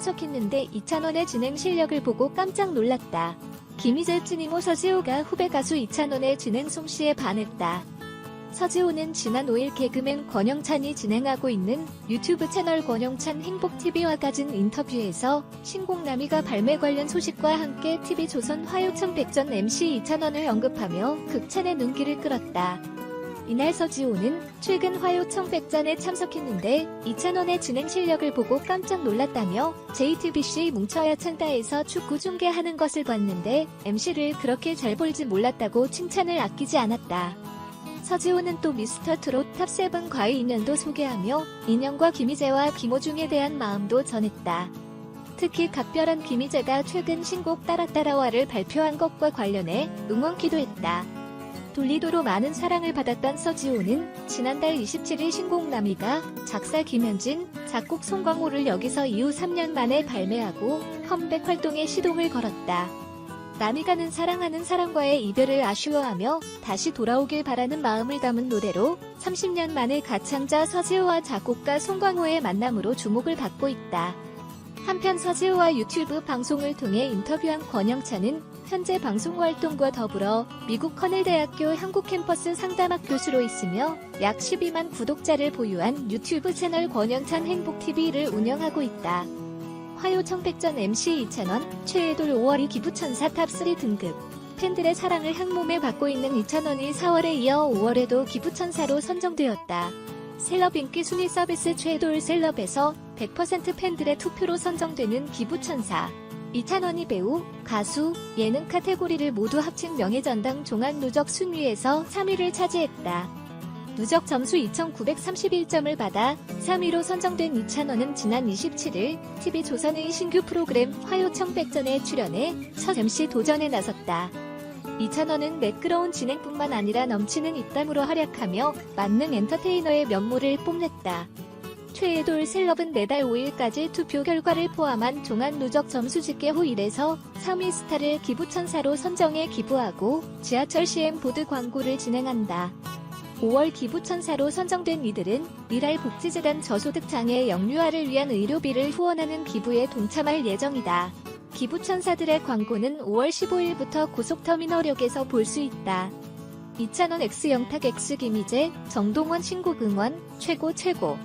참석했는데 2,000원의 진행 실력을 보고 깜짝 놀랐다. 김희재 쯔니모 서지호가 후배 가수 이찬원의 진행 솜씨에 반했다. 서지호는 지난 5일 개그맨 권영찬이 진행하고 있는 유튜브 채널 권영찬 행복TV와 가진 인터뷰에서 신곡남이가 발매 관련 소식과 함께 TV조선 화요청 백전 MC 이찬원을 언급하며 극찬의 눈길을 끌었다. 이날 서지호는 최근 화요청 백전에 참석했는데 이찬원의 진행 실력을 보고 깜짝 놀랐다며 JTBC 뭉쳐야 찬다에서 축구 중계하는 것을 봤는데 MC를 그렇게 잘 볼지 몰랐다고 칭찬을 아끼지 않았다. 서지호는 또 미스터 트롯 탑7 과의 인연도 소개하며 인연과 김희재와 김호중에 대한 마음도 전했다. 특히 각별한 김희재가 최근 신곡 따라따라와를 발표한 것과 관련해 응원 기도 했다. 돌리도로 많은 사랑을 받았던 서지호는 지난달 27일 신곡 남이가 작사 김현진, 작곡 송광호를 여기서 이후 3년 만에 발매하고 컴백 활동에 시동을 걸었다. 남이가는 사랑하는 사람과의 이별을 아쉬워하며 다시 돌아오길 바라는 마음을 담은 노래로 30년 만에 가창자 서지호와 작곡가 송광호의 만남으로 주목을 받고 있다. 한편 서지호와 유튜브 방송을 통해 인터뷰한 권영찬은 현재 방송 활동과 더불어 미국 커넬대학교 한국 캠퍼스 상담학 교수로 있으며 약 12만 구독자를 보유한 유튜브 채널 권영찬 행복TV를 운영하고 있다. 화요 청백전 MC 이찬원, 최애돌 5월이 기부천사 탑3 등급. 팬들의 사랑을 향몸에 받고 있는 이찬원이 4월에 이어 5월에도 기부천사로 선정되었다. 셀럽 인기 순위 서비스 최돌 셀럽에서 100% 팬들의 투표로 선정되는 기부천사. 이찬원이 배우, 가수, 예능 카테고리를 모두 합친 명예전당 종합 누적 순위에서 3위를 차지했다. 누적 점수 2,931점을 받아 3위로 선정된 이찬원은 지난 27일 TV조선의 신규 프로그램 화요청 백전에 출연해 첫 MC 도전에 나섰다. 이찬원은 매끄러운 진행뿐만 아니라 넘치는 입담으로 활약하며 만능 엔터테이너의 면모를 뽐냈다. 최애돌 셀럽은 매달 5일까지 투표 결과를 포함한 종합 누적 점수 집계 후 1에서 3위 스타를 기부천사로 선정해 기부하고 지하철 CM 보드 광고를 진행한다. 5월 기부천사로 선정된 이들은 미랄 복지재단 저소득 장애 영유아를 위한 의료비를 후원하는 기부에 동참할 예정이다. 기부천사들의 광고는 5월 15일부터 고속터미널역에서 볼 수 있다. 이찬원 X 영탁 X 김희재, 정동원 신곡 응원, 최고 최고.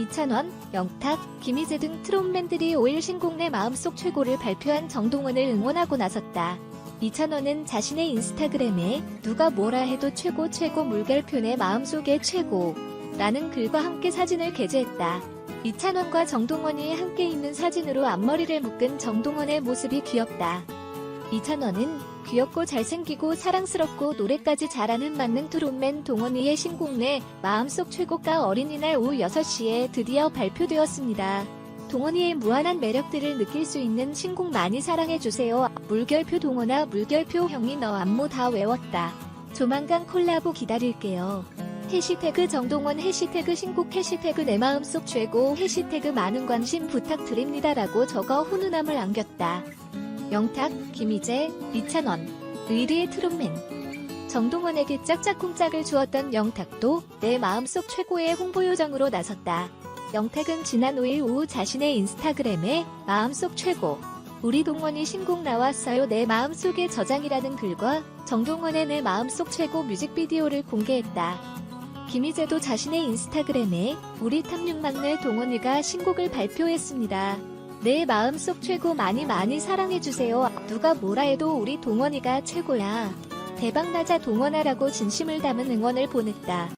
이찬원, 영탁, 김희재 등 트롯맨들이 5일 신곡 내 마음속 최고를 발표한 정동원을 응원하고 나섰다. 이찬원은 자신의 인스타그램에 누가 뭐라 해도 최고 최고 물결표 내 마음속에 최고 라는 글과 함께 사진을 게재했다. 이찬원과 정동원이 함께 있는 사진으로 앞머리를 묶은 정동원의 모습이 귀엽다. 이찬원은 귀엽고 잘생기고 사랑스럽고 노래까지 잘하는 만능 트롯맨 동원이의 신곡 내 마음속 최고가 어린이날 오후 6시에 드디어 발표되었습니다. 동원이의 무한한 매력들을 느낄 수 있는 신곡 많이 사랑해주세요. 물결표 동원아 물결표 형이 너 안무 다 외웠다. 조만간 콜라보 기다릴게요. 해시태그 정동원 해시태그 신곡 해시태그 내 마음속 최고 해시태그 많은 관심 부탁드립니다라고 적어 훈훈함을 안겼다. 영탁, 김희재, 이찬원, 의리의 트롯맨. 정동원에게 짝짝꿍짝을 주었던 영탁도 내 마음속 최고의 홍보 요정으로 나섰다. 영탁은 지난 5일 오후 자신의 인스타그램에 마음속 최고. 우리 동원이 신곡 나왔어요 내 마음속의 저장이라는 글과 정동원의 내 마음속 최고 뮤직비디오를 공개했다. 김희재도 자신의 인스타그램에 우리 탐육막내 동원이가 신곡을 발표했습니다. 내 마음속 최고 많이 많이 사랑해주세요. 누가 뭐라 해도 우리 동원이가 최고야. 대박나자 동원아라고 진심을 담은 응원을 보냈다.